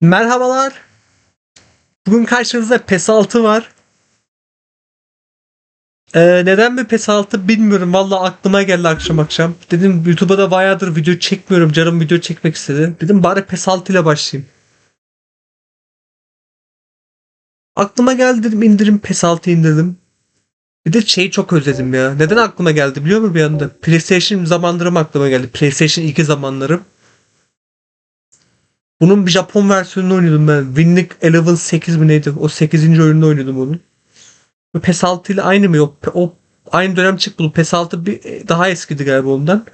Merhabalar. Bugün karşınızda PES 6 var. Ee, neden bir PES 6 bilmiyorum. Valla aklıma geldi akşam akşam. Dedim YouTube'a da bayağıdır video çekmiyorum. Canım video çekmek istedi. Dedim bari PES 6 ile başlayayım. Aklıma geldi dedim indirim PES 6 indirdim. Bir de şeyi çok özledim ya. Neden aklıma geldi biliyor musun bir anda? PlayStation zamanlarım aklıma geldi. PlayStation 2 zamanlarım. Bunun bir Japon versiyonunu oynuyordum ben. Winning Eleven 8 mi neydi? O 8. oyununda oynuyordum onu. Bu PES 6 ile aynı mı? Yok. O aynı dönem çıktı. Bu PES 6 bir e, daha eskidi galiba ondan.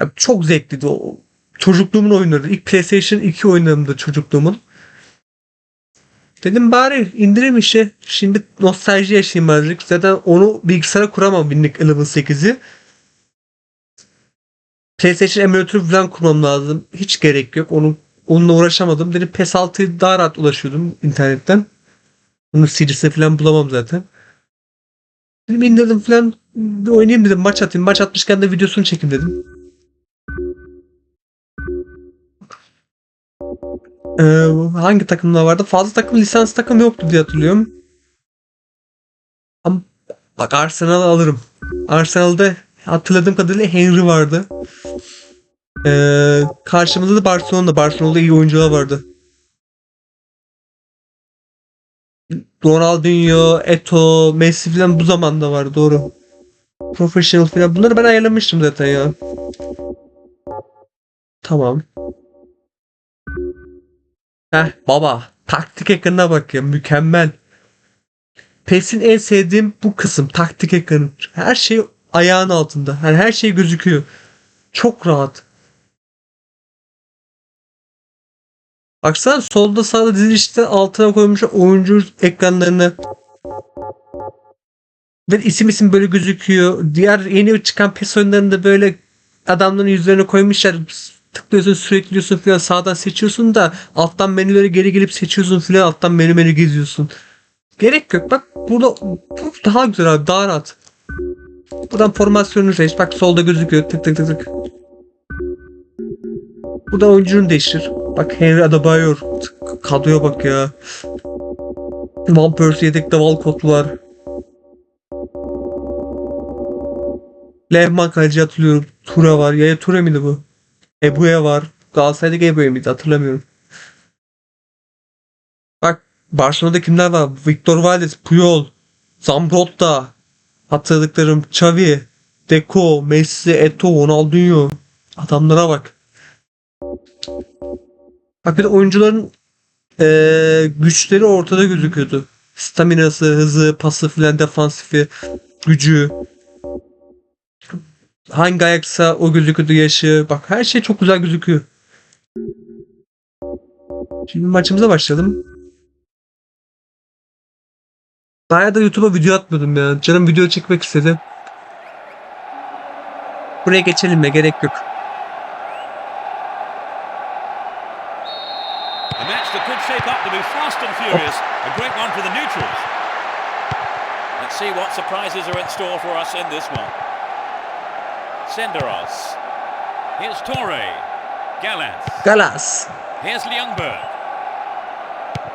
Ya çok zevkliydi o. Çocukluğumun oyunları. İlk PlayStation 2 oyunlarımdı çocukluğumun. Dedim bari indireyim işi. Şimdi nostalji yaşayayım birazcık. Zaten onu bilgisayara kuramam Winning Eleven 8'i. PlayStation emülatörü falan kurmam lazım. Hiç gerek yok. Onu, onunla uğraşamadım. Dedim PES 6'ya daha rahat ulaşıyordum internetten. Bunun CD'sini falan bulamam zaten. Dedim indirdim falan. Oynayayım dedim. Maç atayım. Maç atmışken de videosunu çekeyim dedim. Ee, hangi takımlar vardı? Fazla takım lisans takım yoktu diye hatırlıyorum. Ama bak Arsenal alırım. Arsenal'da hatırladığım kadarıyla Henry vardı. Ee, karşımızda da Barcelona. Barcelona'da iyi oyuncular vardı. Ronaldinho, Eto, Messi falan bu zamanda vardı doğru. Professional falan. Bunları ben ayarlamıştım zaten ya. Tamam. Heh baba. Taktik ekranına bak ya. Mükemmel. PES'in en sevdiğim bu kısım. Taktik ekranı. Her şey ayağın altında. Yani her şey gözüküyor. Çok rahat. Baksana solda sağda dizilişte altına koymuş oyuncu ekranlarını. Ve isim isim böyle gözüküyor. Diğer yeni çıkan PES oyunlarında böyle adamların yüzlerini koymuşlar. Tıklıyorsun sürekli diyorsun falan sağdan seçiyorsun da alttan menüleri geri gelip seçiyorsun falan alttan menü menü geziyorsun. Gerek yok. Bak burada bu daha güzel abi daha rahat. Buradan formasyonunu seç. Bak solda gözüküyor. Tık tık tık tık. Burada oyuncunu değiştir. Bak Henry Adebayor. Kadroya bak ya. Van Persie yedekte Walcott var. Lehman kaleci hatırlıyorum. Tura var. Ya Tura mıydı bu? Ebu'ya var. Galatasaray'daki Ebu'ya mıydı? Hatırlamıyorum. Bak Barcelona'da kimler var? Victor Valdes, Puyol, Zambrotta, hatırladıklarım Xavi, Deco, Messi, Eto'o, Ronaldinho. Adamlara bak. Bak bir de oyuncuların eee, güçleri ortada gözüküyordu. Staminası, hızı, pası filan, defansifi, gücü. Hangi ayaksa o gözüküyordu yaşı. Bak her şey çok güzel gözüküyor. Şimdi maçımıza başlayalım. Bayağı da YouTube'a video atmıyordum ya. Canım video çekmek istedi. Buraya geçelim ya gerek yok. Be fast and furious. A great one for the neutrals. Let's see what surprises are in store for us in this one. Senderos. Here's Torre. Gallas. Galas. Here's Ljungberg.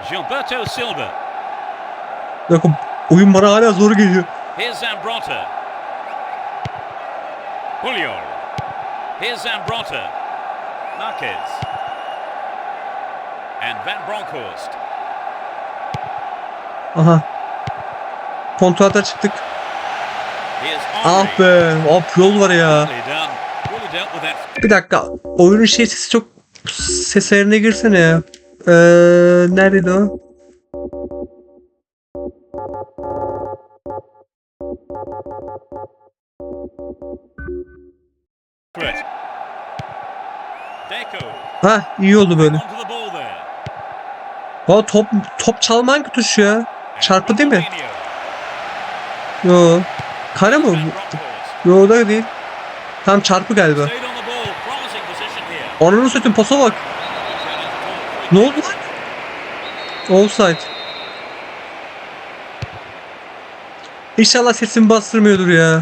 Gilberto Silva. Yok oyun bana hala zor geliyor. Here's Zambrotta. Julio. Here's Zambrotta. Marquez. Aha. Kontrata çıktık. Ah be. Hop yol var ya. Bir dakika. Oyunun şey sesi çok ses ayarına girsene ya. Ee, neredeydi o? Ha iyi oldu böyle. Valla top top çalma hangi tuş ya? Çarpı değil mi? Yo. Kare? Bronckhorst. Yo da değil. Tam çarpı galiba. Stayed on the ball. Promising position here. Ananı satayım pasa bak. Ne oldu lan? Offside. İnşallah sesimi bastırmıyordur ya.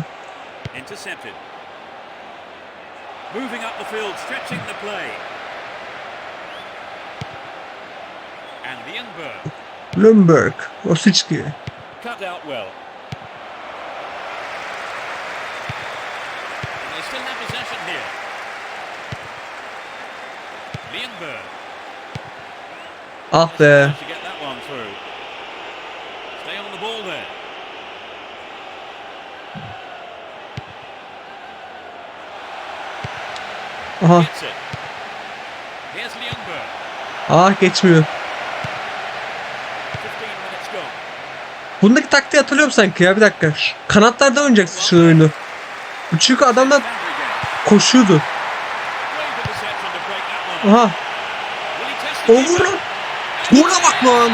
Moving up the field, stretching the play. And Lundberg. Rosicki. cut out well. And they still have possession here. Ljungberg Ah be. to get that one through. Stay on the ball there. Aha. Gets it. Here's Ljungberg. Ah geçmiyor. Bundaki taktiği hatırlıyorum sanki ya bir dakika. Şu Kanatlarda oynayacaksın şu oyunu. Çünkü adamlar koşuyordu. Aha. Will he test the O vur lan. Bak lan.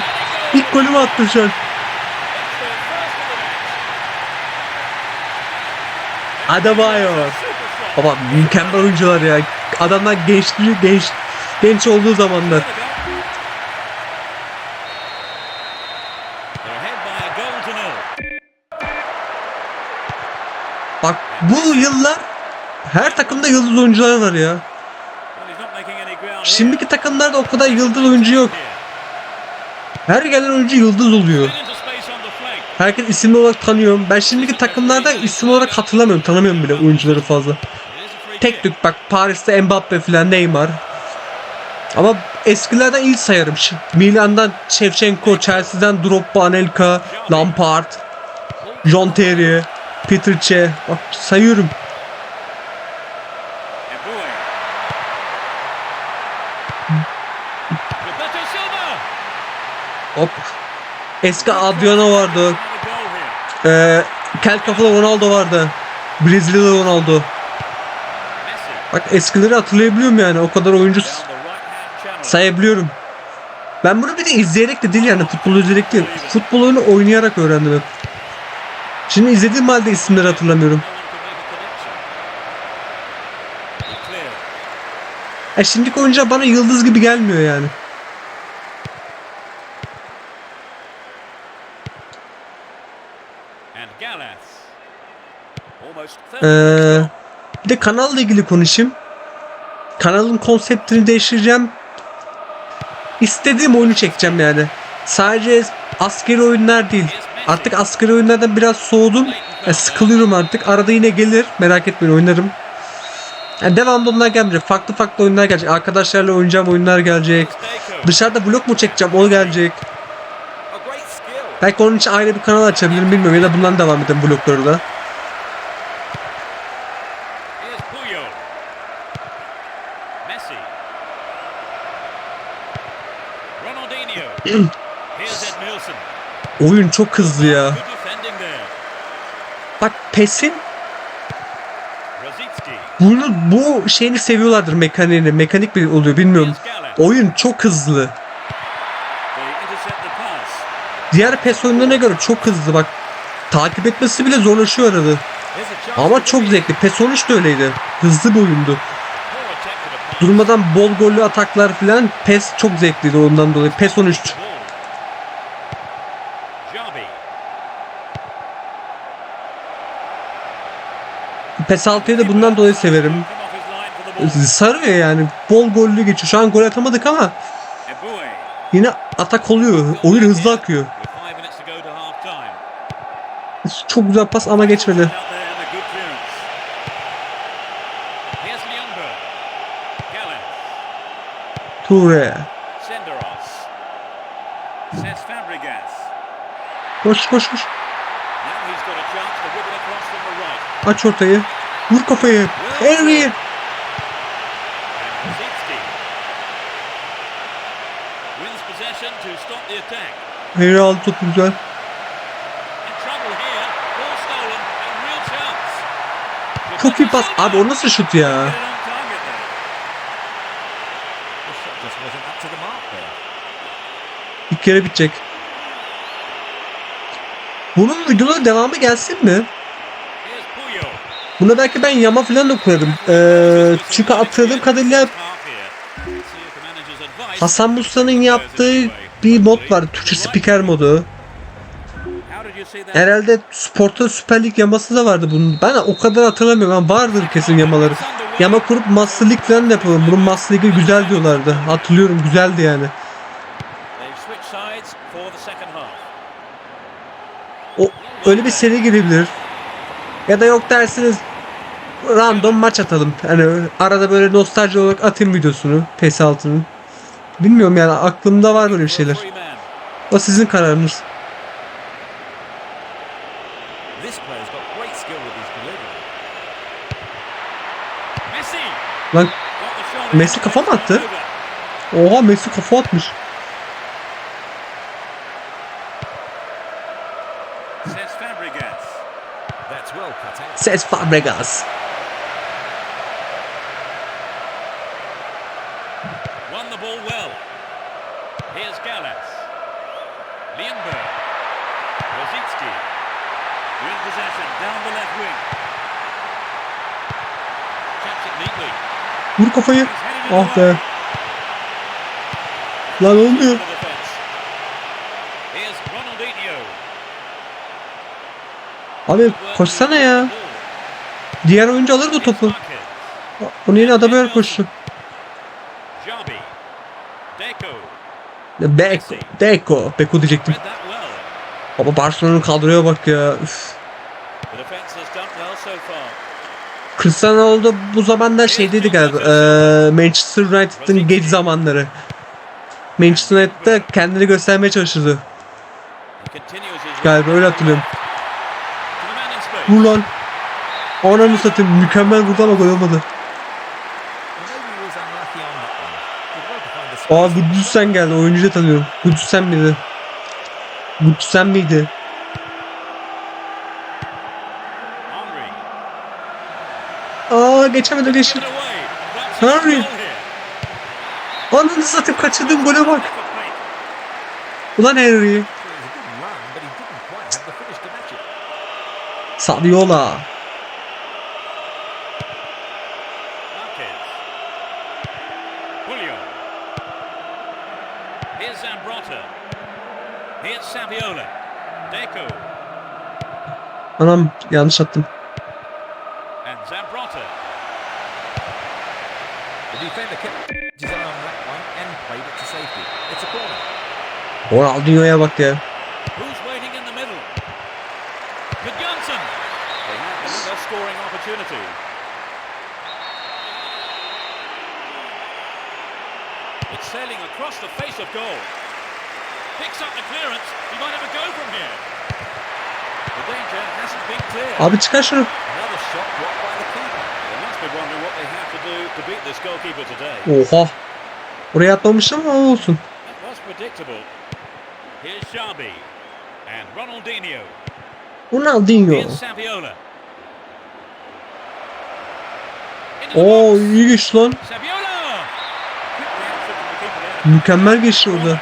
İlk golümü attı şu an. Adebayor. Baba mükemmel oyuncular ya. Adamlar gençliği genç genç olduğu zamanlar. Bu yıllar her takımda yıldız oyuncular var ya. Şimdiki takımlarda o kadar yıldız oyuncu yok. Her gelen oyuncu yıldız oluyor. Herkes isimli olarak tanıyorum. Ben şimdiki takımlarda isim olarak hatırlamıyorum. Tanımıyorum bile oyuncuları fazla. Tek tük bak Paris'te Mbappe falan Neymar. Ama eskilerden ilk sayarım. Milan'dan Shevchenko, Chelsea'den Drogba, Anelka, Lampard, John Terry, Peter Cech. Bak sayıyorum. Hop. Eski Adriano vardı. Ee, kel kafalı Ronaldo vardı. Brezilyalı Ronaldo. Bak eskileri hatırlayabiliyorum yani. O kadar oyuncu sayabiliyorum. Ben bunu bir de izleyerek de değil yani futbol izleyerek değil. Futbol oyunu oynayarak öğrendim hep. Şimdi izlediğim halde isimleri hatırlamıyorum. E şimdiki oyuncular bana yıldız gibi gelmiyor yani. And Gallas. Almost 30 Ee, bir de kanalla ilgili konuşayım. Kanalın konseptini değiştireceğim. İstediğim oyunu çekeceğim yani. Sadece askeri oyunlar değil. Artık askeri oyunlardan biraz soğudum. E, sıkılıyorum artık. Arada yine gelir. Merak etmeyin oynarım. Yani devamlı onlar gelmeyecek. Farklı farklı oyunlar gelecek. Arkadaşlarla oynayacağım oyunlar gelecek. Dışarıda vlog mu çekeceğim o gelecek. Belki onun için ayrı bir kanal açabilirim bilmiyorum. Ya da bundan devam ederim vlogları da. Here's Puyol. Messi. Ronaldinho. Here's Edmilson. Oyun çok hızlı ya. Bak PES'in bunu bu şeyini seviyorlardır mekaniğini. Mekanik bir oluyor bilmiyorum. Oyun çok hızlı. Diğer PES oyunlarına göre çok hızlı bak. Takip etmesi bile zorlaşıyor arada. Ama çok zevkli. PES 13 de öyleydi. Hızlı bir oyundu. Durmadan bol gollü ataklar filan PES çok zevkliydi ondan dolayı. PES 13. Ball. Javi. PES 6'yı da bundan dolayı severim. Sarıyor yani. Bol gollü geçiyor. Şu an gol atamadık ama yine atak oluyor. Oyun hızlı akıyor. Çok güzel pas ama geçmedi. Toure. Koş koş koş. Now he's got a chance to whip it across from the right. Aç ortayı. Vur kafayı. Henry. Henry aldı topu güzel. Çok iyi pas. Abi o nasıl şut ya? Bir kere bitecek. Bunun videoları devamı gelsin mi? Buna belki ben yama falan da koyarım. Ee, çünkü hatırladığım kadarıyla Hasan Musa'nın yaptığı bir mod var. Türkçe spiker modu. Herhalde sporta Süper Lig yaması da vardı bunun. Ben o kadar hatırlamıyorum ama vardır kesin yamaları. Yama kurup Master League falan da yapalım. Bunun Master League'i güzel diyorlardı. Hatırlıyorum güzeldi yani. O öyle bir seri girebilir. Ya da yok dersiniz random maç atalım. Hani arada böyle nostalji olarak atayım videosunu PES 6'nın. Bilmiyorum yani aklımda var böyle şeyler. O sizin kararınız. Lan. Messi kafa mı attı? Oha Messi kafa atmış. Ses Fabregas. Won the ball well. Here's Gallas. Lienberg. Rosicki. In possession down the left wing. Taps it neatly. Vur kafayı. Ah be. Lan olmuyor. Abi koşsana ya. Diğer oyuncu alır bu topu. Onun yine adam böyle koştu. Javi. Deco. Beko. Deko. Beko diyecektim. Ama Barcelona'nın kadroya bak ya. Üf. Cristiano bu zamanda şeydeydi galiba. eee, Manchester United'ın geç zamanları. Manchester United'da kendini göstermeye çalışırdı. Galiba öyle hatırlıyorum. Vur lan. Ananı satayım. Mükemmel vurdu ama gol olmadı. Well, maybe he was unlucky on that one. Did well to find the Aa. Guddusen geldi. Oyuncuyu da tanıyorum. Guddusen miydi? Guddusen miydi? Aa geçemedi geçti. Henry. Ananı satayım kaçırdığım gole bak. Ulan Henry. It was a good run, but he didn't quite have the finish to match it. Saviola. Marquez. Julio. Here's Zambrota. Here's Saviola. Deco. Anam yanlış attım. And Zambrota. The defender kept his eye on that one and played it to safety. It's a corner. Ronaldinho'ya bak ya. Who's waiting in the middle? Gudjonsen. They have another scoring opportunity. It's sailing across the face of goal. Picks up the clearance. He might have a go from here. The danger hasn't been clear. Abi çıkar şunu. Another shot blocked by the keeper. They must be wondering what they have to do to beat this goalkeeper today. Oha. Oraya atmamıştım ama olsun. Ronaldinho. Oo iyi geçti lan. Mükemmel geçti orada.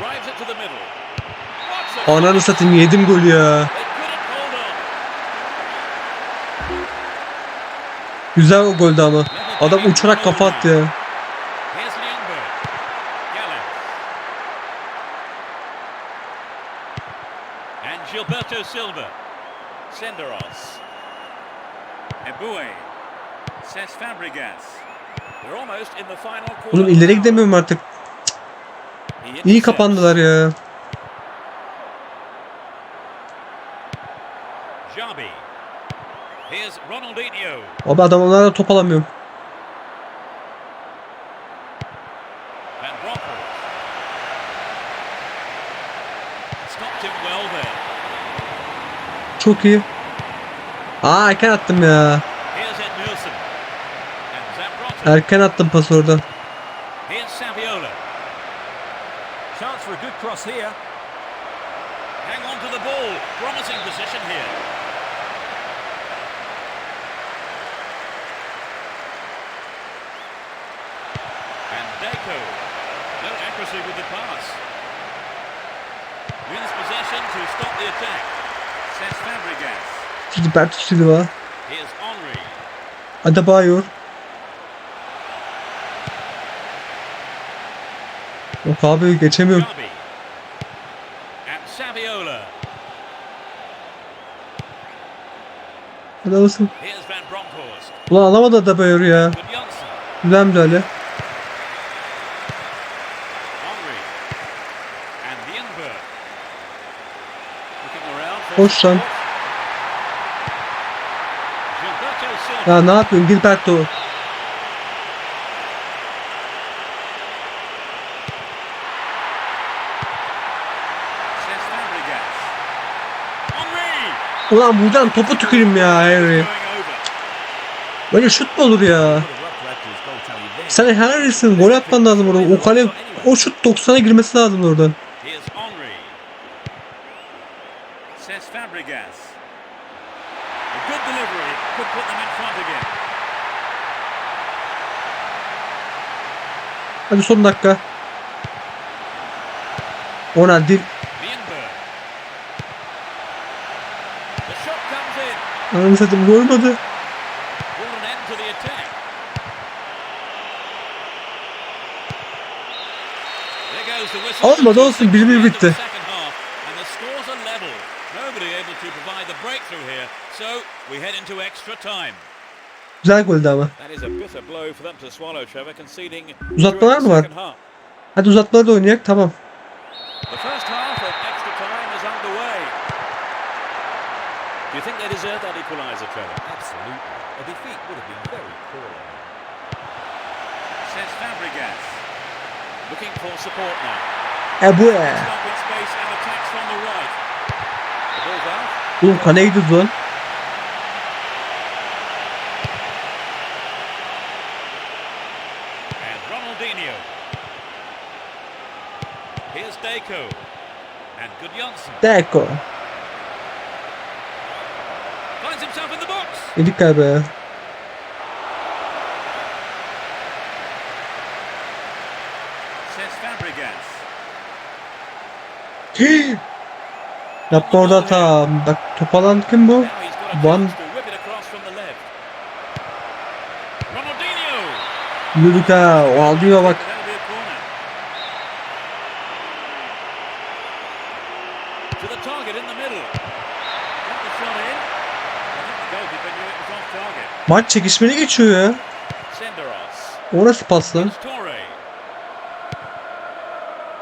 Drives it to the middle. What's a Ananı satayım yedim golü ya. Güzel o goldü ama. Adam uçarak kafa attı ya. Gilberto Silva. Senderos. Ebue. Cesc Fabregas. We're almost in the final. Oğlum ileri gidemiyorum artık. İyi kapandılar ya. Xabi. Here's Ronaldinho. Abi adam onlardan top alamıyorum. Çok iyi. Aa erken attım ya. Erken attım pas orada. Chance for a good cross here. Hang on to the ball. Promising position here. Deco. No accuracy with the pass. Wins possession to stop the attack. Says Fabregas. Gilberto Silva. Here's Henry. Adebayor. Yok abi geçemiyorum. Hadi Bronckhorst. Ulan alamadı Adebayor ya. Gudjonsen. Güzel müdahale. Henry. Koş lan. Ya ne yapıyorsun Gilberto? Ulan buradan topu tükürüm ya Harry. Böyle şut mu olur ya? Sen Harry'sin gol atman lazım orada. O kale o şut 90'a girmesi lazım oradan. Here's Henry. Cesc Fabregas. A good delivery. Could put them in front again. Hadi son dakika. Ona dil. Ananı satayım görmedi. Brought an end to the attack. There goes the whistle. Olmadı, olsun. Signal Bir bir the end of bitti. the second half, and the scores are level. Nobody able to provide the breakthrough here, so we head into extra time. Güzel goldü ama. Uzatmalar mı var? Hadi uzatmaları da oynayak tamam. Do you think they deserve that equaliser, Trevor? Absolutely. A defeat would have been very poor. Says Fabregas. Looking for support now. E bu e. Stop in space and attacks from the right. The ball's out. Oğlum kaleye gidiyordu lan. And Ronaldinho. Here's Deco. And Gudjonsson. Deko. Finds himself in the box. Yedik galiba ya. Says Fabregas. Yapma orada tam. Bak top alan kim bu? Now he's got a One- chance to whip it across from the left. Ronaldinho. Yürük ha. O alıyor bak. That'll be a corner. To the target in the middle. Got the shot in. I think the goalkeeper knew it was off target. Maç çekişmeli geçiyor ya. Senderos. O nasıl pas lan? It's Torre.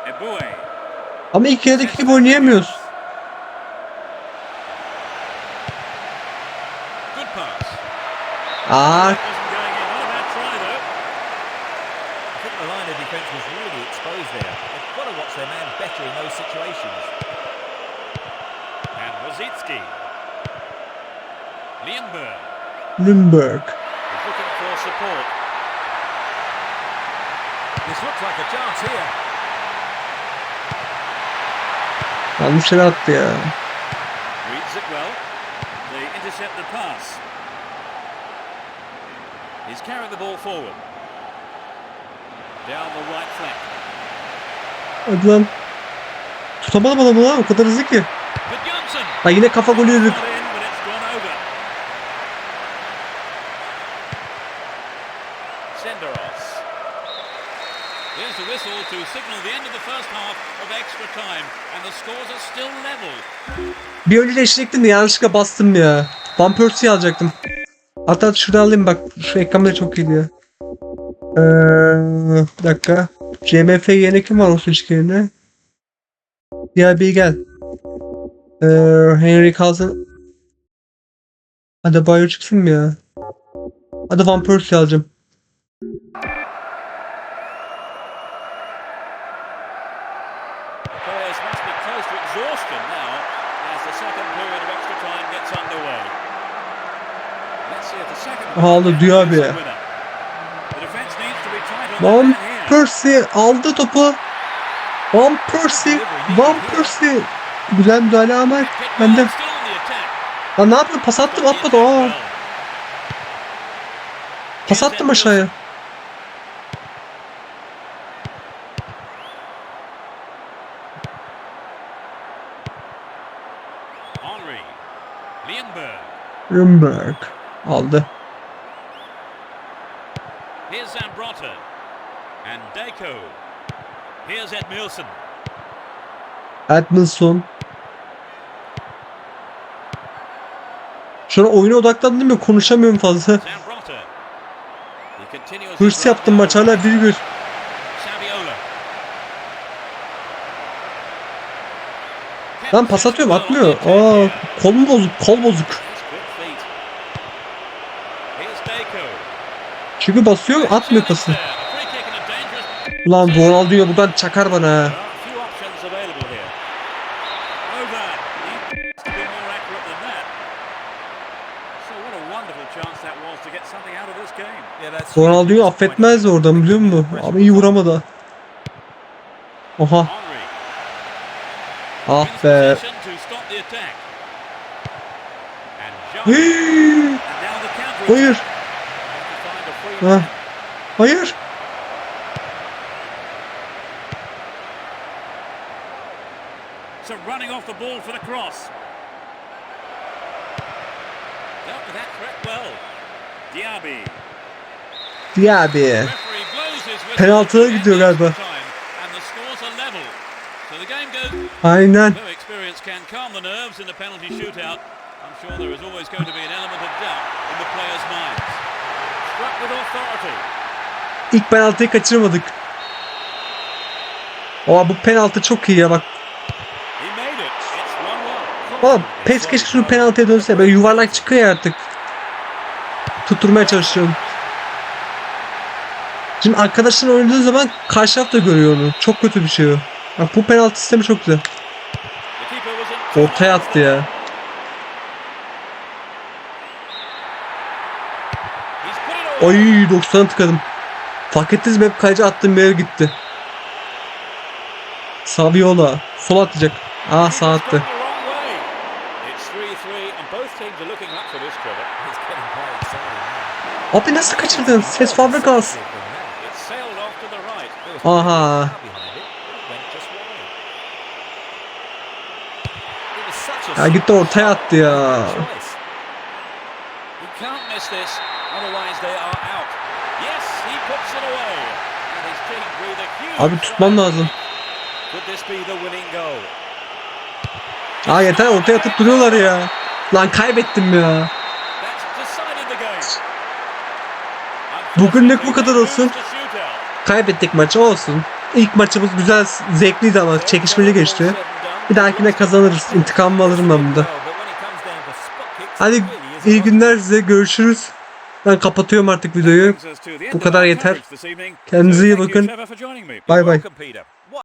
Eboué. Ama ilk yarıdaki gibi oynayamıyoruz. Aa That wasn't going in. Not a bad try though. I think the line of defence was really exposed there. They've got to watch their man better in those situations. And Rosicki. Lienberg. Lundberg. He's looking for support. This looks like a chance here. Yanlış yere attı ya. He's carrying the ball forward. Down the right flank. Hadi lan. Tutamadım adamı lan o kadar hızlı ki. Ha yine kafa golü yedik. Got in, but it's gone over. Senderos. Here's the whistle to signal the end of the first half of extra time, and the scores are still level. Bir önce değiştirecektim de yanlışlıkla bastım ya. Van Persie'yi alacaktım. Hatta şuradan alayım bak. Şu ekranda çok ya. Ee, bir dakika. CMF yerine kim var o seçki yerine? Diğer bir gel. Ee, Henry kalsın. Hadi Bayo çıksın mı ya? Hadi Van Persie alacağım. The players must be close to exhaustion now as the second period of extra time gets underway. Let's see if the second Aha, aldı Diaby. Van. Persie aldı topu. Van Persie. Van Persie. Güzel müdahale ama bende. Lan ne yapıyor? Pas attım atmadı. Aa. Pas attım aşağıya. Rumberg aldı. Here's Zambrotta. Deco. Here's Edmilson. Edmondson. Şu an oyuna odaklandım ya konuşamıyorum fazla. Hırs yaptım maç hala 1-1. Saviola. Lan pas atıyorum atmıyor. Aa kol mu bozuk? Kol bozuk. Çünkü basıyor atmıyor pası. Ulan Ronaldinho buradan çakar bana ha. Ronaldinho affetmez oradan biliyor musun? Ama iyi vuramadı. Oha. Ah be. possession to stop the attack. And Jean. And now the counter. Hayır. To find a free Ha. man. Hayır. So running off the ball for the cross. Dealt with that threat well. Diaby. Diaby. Penaltıya gidiyor galiba. Aynen. No experience can calm the nerves in the penalty shootout. I'm sure there is always going to be an element of doubt in the players' minds. Struck with authority. İlk penaltıyı kaçırmadık. Oha bu penaltı çok iyi ya bak. He made it. It's 1-1. Oğlum pes keşke şunu penaltıya dönse. Böyle yuvarlak çıkıyor ya artık. Tutturmaya çalışıyorum. Şimdi arkadaşın oynadığı zaman karşı taraf da görüyor onu. Çok kötü bir şey o. Bak bu penaltı sistemi çok güzel. Ortaya attı ya. Ay 90'a tıkadım. Fark ettiniz mi hep kaleci attığım bir yere gitti. Saviola. Sol atacak. Aa sağ It's attı. Yes, he puts it away. And his team breathe a huge Abi tutmam lazım. Aa yeter ortaya atıp duruyorlar ya. Lan kaybettim ya. Bugünlük bu kadar olsun. Kaybettik maçı olsun. İlk maçımız güzel, zevkliydi ama çekişmeli geçti. Bir dahakine kazanırız. İntikamımı alırım ben bunda. Hadi iyi günler size. Görüşürüz. Ben kapatıyorum artık videoyu. Bu kadar yeter. Kendinize iyi bakın. Bay. Bay